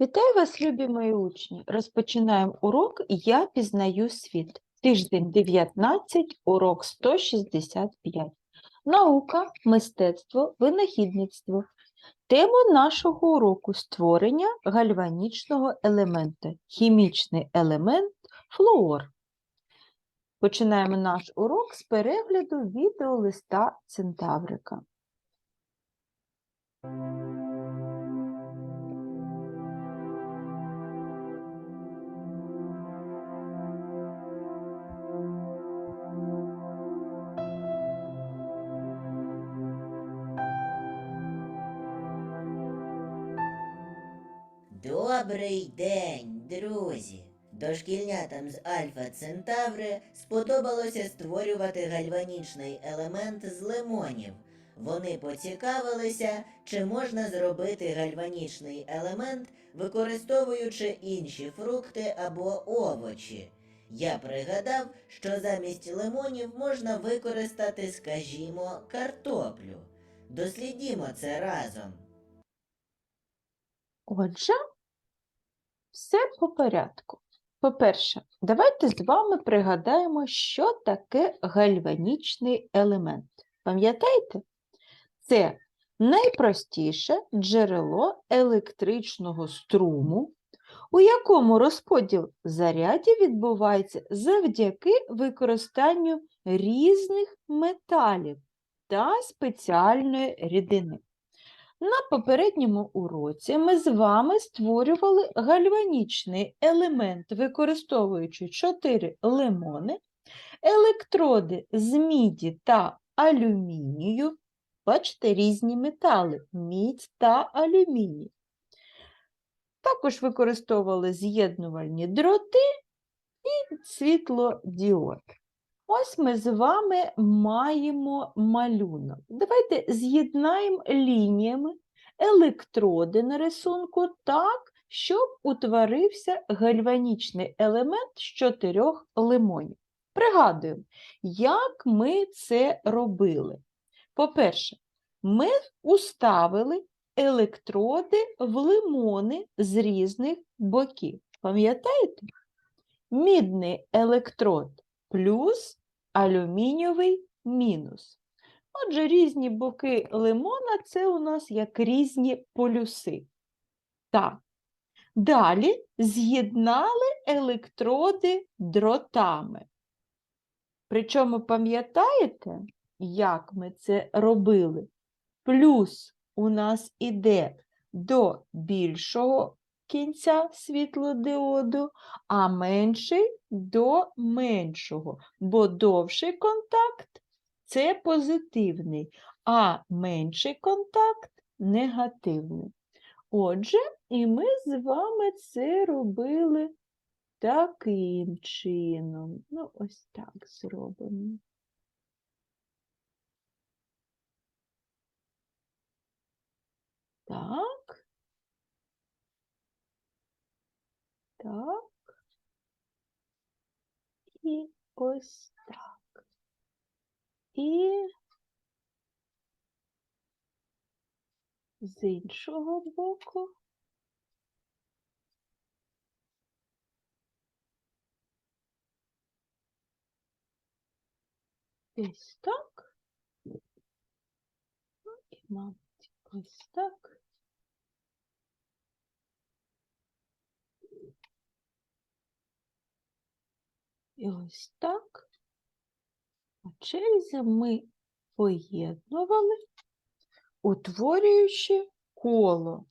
Вітаю вас, любі мої учні! Розпочинаємо урок Я пізнаю світ. Тиждень 19, урок 165. Наука, мистецтво, винахідництво. Тема нашого уроку створення гальванічного елемента. Хімічний елемент флуор. Починаємо наш урок з перегляду відеолиста Центаврика. Добрий день, друзі! Дошкільнятам з Альфа Центаври сподобалося створювати гальванічний елемент з лимонів. Вони поцікавилися, чи можна зробити гальванічний елемент, використовуючи інші фрукти або овочі. Я пригадав, що замість лимонів можна використати, скажімо, картоплю. Дослідімо це разом. Отже, все по порядку. По-перше, давайте з вами пригадаємо, що таке гальванічний елемент. Пам'ятаєте? Це найпростіше джерело електричного струму, у якому розподіл зарядів відбувається завдяки використанню різних металів та спеціальної рідини. На попередньому уроці ми з вами створювали гальванічний елемент, використовуючи 4 лимони, електроди з міді та алюмінію. Бачите, різні метали мідь та алюміній. Також використовували з'єднувальні дроти і світлодіод. Ось ми з вами маємо малюнок. Давайте з'єднаємо лініями електроди на рисунку так, щоб утворився гальванічний елемент з чотирьох лимонів. Пригадуємо, як ми це робили. По-перше, ми уставили електроди в лимони з різних боків. Пам'ятаєте? Мідний електрод плюс алюмінієвий мінус. Отже, різні боки лимона це у нас як різні полюси. Так. Далі з'єднали електроди дротами. Причому пам'ятаєте, як ми це робили? Плюс у нас іде до більшого кінця світлодіоду, а менший до меншого, бо довший контакт це позитивний, а менший контакт негативний. Отже, і ми з вами це робили таким чином. Ну, ось так зробимо. Так. Так. І ось так. І з іншого боку. Ось так. Ну, І, мабуть, ось так. І ось так. По черзі ми поєднували, утворюючи коло.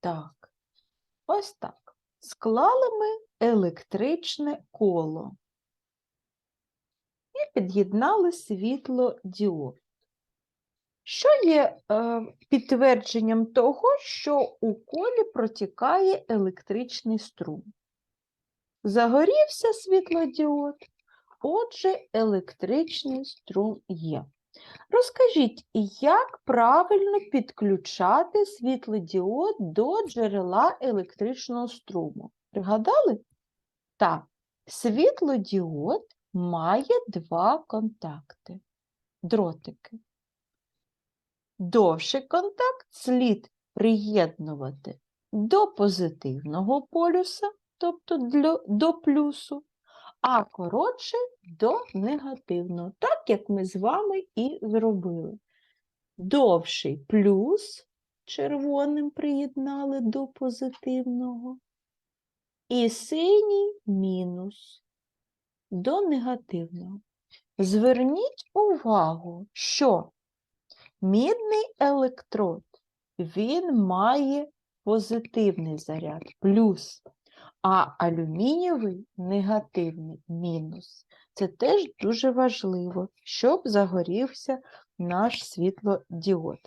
Так, ось так. Склали ми електричне коло і під'єднали світлодіод. Що є е, підтвердженням того, що у колі протікає електричний струм? Загорівся світлодіод, отже, електричний струм є. Розкажіть, як правильно підключати світлодіод до джерела електричного струму? Пригадали? Так, світлодіод має два контакти, дротики. Довший контакт слід приєднувати до позитивного полюса, тобто для- до плюсу, а коротший до негативного, так як ми з вами і зробили. Довший плюс червоним приєднали до позитивного, і синій мінус до негативного. Зверніть увагу, що мідний електрод він має позитивний заряд плюс, а алюмінієвий негативний мінус. Це теж дуже важливо, щоб загорівся наш світлодіод.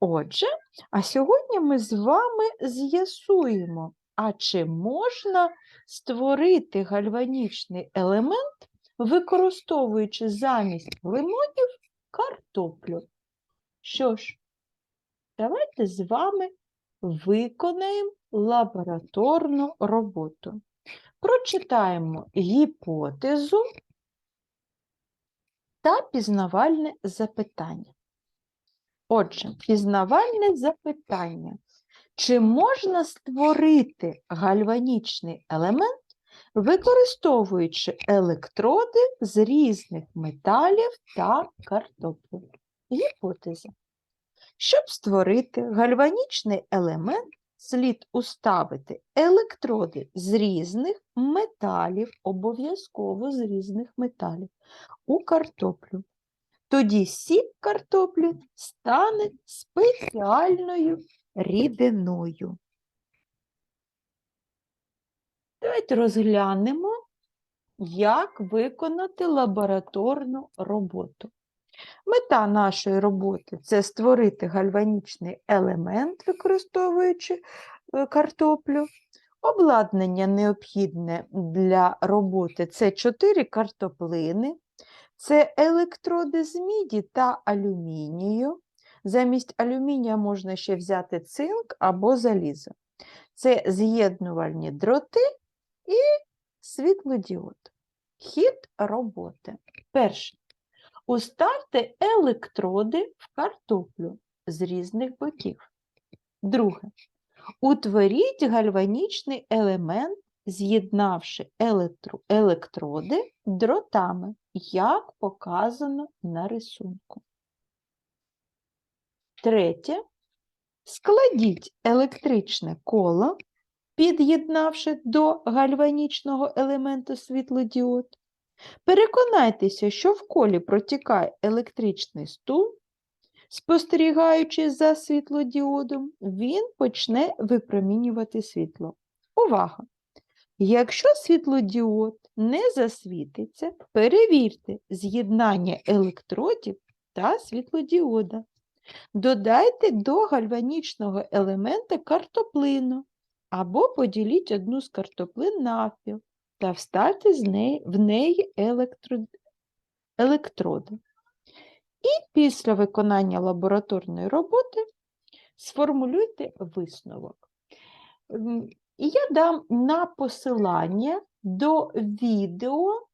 Отже, а сьогодні ми з вами з'ясуємо, а чи можна створити гальванічний елемент, використовуючи замість лимонів картоплю. Що ж, давайте з вами виконаємо лабораторну роботу. Прочитаємо гіпотезу та пізнавальне запитання. Отже, пізнавальне запитання. Чи можна створити гальванічний елемент, використовуючи електроди з різних металів та картоплю? Гіпотеза. Щоб створити гальванічний елемент, слід уставити електроди з різних металів, обов'язково з різних металів, у картоплю. Тоді сік картоплі стане спеціальною рідиною. Давайте розглянемо, як виконати лабораторну роботу. Мета нашої роботи це створити гальванічний елемент, використовуючи е, картоплю. Обладнання необхідне для роботи це 4 картоплини, це електроди з міді та алюмінію. Замість алюмінія можна ще взяти цинк або залізо. Це з'єднувальні дроти і світлодіод. Хід роботи. Перше. Уставте електроди в картоплю з різних боків. Друге. Утворіть гальванічний елемент, з'єднавши електро- електроди дротами, як показано на рисунку. Третє. Складіть електричне коло, під'єднавши до гальванічного елементу світлодіод. Переконайтеся, що в колі протікає електричний струм. Спостерігаючи за світлодіодом, він почне випромінювати світло. Увага! Якщо світлодіод не засвітиться, перевірте з'єднання електродів та світлодіода. Додайте до гальванічного елемента картоплину або поділіть одну з картоплин навпіл та вставте з неї, в неї електро... електроди. І після виконання лабораторної роботи сформулюйте висновок. І я дам на посилання до відео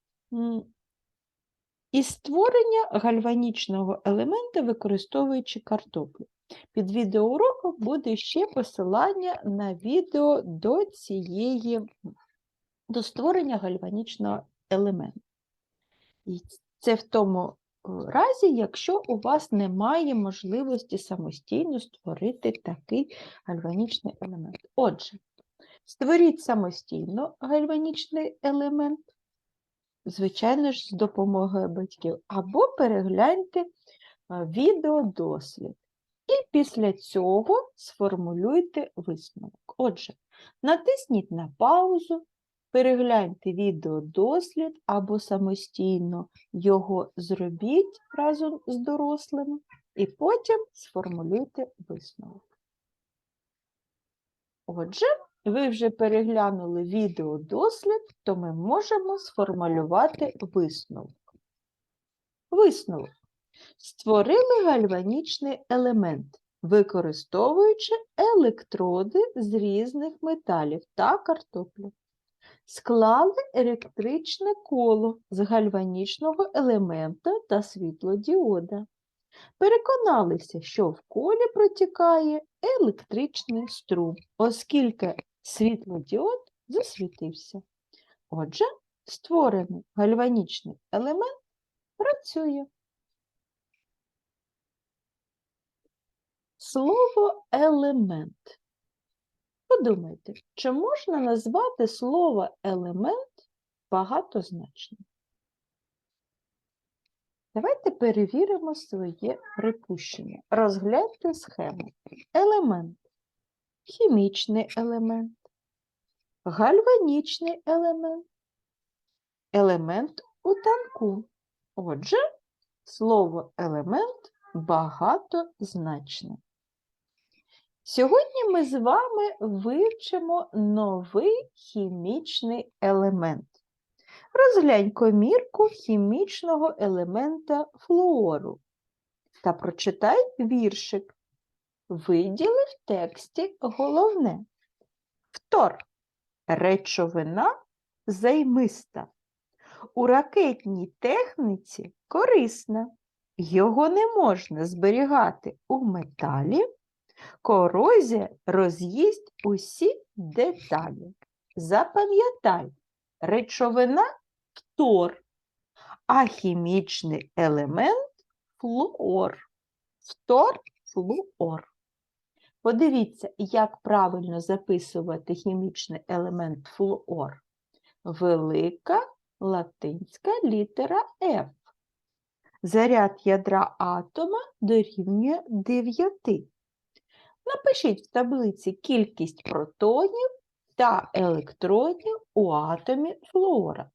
із створення гальванічного елемента, використовуючи картоплю. Під відеоуроком буде ще посилання на відео до цієї до створення гальванічного елементу. І це в тому е, разі, якщо у вас немає можливості самостійно створити такий гальванічний елемент. Отже, створіть самостійно гальванічний елемент, звичайно ж, з допомогою батьків, або перегляньте е, відеодослід. І після цього сформулюйте висновок. Отже, натисніть на паузу, перегляньте відеодослід або самостійно його зробіть разом з дорослими, і потім сформулюйте висновок. Отже, ви вже переглянули відеодослід, то ми можемо сформулювати висновок. Висновок. Створили гальванічний елемент, використовуючи електроди з різних металів та картоплю. Склали електричне коло з гальванічного елемента та світлодіода. Переконалися, що в колі протікає електричний струм, оскільки світлодіод засвітився. Отже, створений гальванічний елемент працює. Слово елемент. Подумайте, чи можна назвати слово елемент багатозначним? Давайте перевіримо своє припущення. Розгляньте схему. Елемент. Хімічний елемент. Гальванічний елемент. Елемент у танку. Отже, слово елемент багатозначне. Сьогодні ми з вами вивчимо новий хімічний елемент. Розглянь комірку хімічного елемента флуору та прочитай віршик. Виділи в тексті головне. Втор. Речовина займиста. У ракетній техніці корисна. Його не можна зберігати у металі. Корозія роз'їсть усі деталі. Запам'ятай, речовина фтор, а хімічний елемент флуор. Фтор флуор. Подивіться, як правильно записувати хімічний елемент флуор. Велика латинська літера F. Заряд ядра атома дорівнює 9. Напишіть в таблиці кількість протонів та електронів у атомі флуора.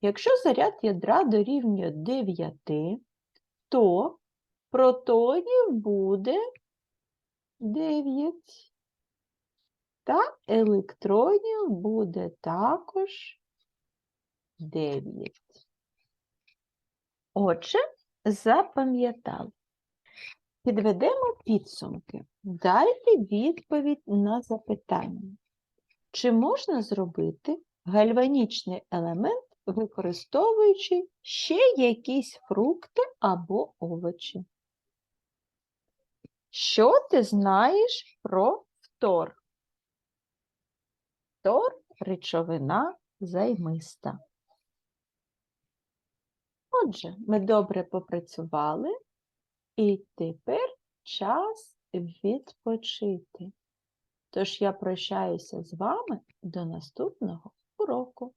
Якщо заряд ядра дорівнює 9, то протонів буде 9. Та електронів буде також 9. Отже, запам'ятали. Підведемо підсумки. Дайте відповідь на запитання. Чи можна зробити гальванічний елемент, використовуючи ще якісь фрукти або овочі? Що ти знаєш про фтор? Фтор – речовина займиста. Отже, ми добре попрацювали, і тепер час відпочити. Тож я прощаюся з вами до наступного уроку.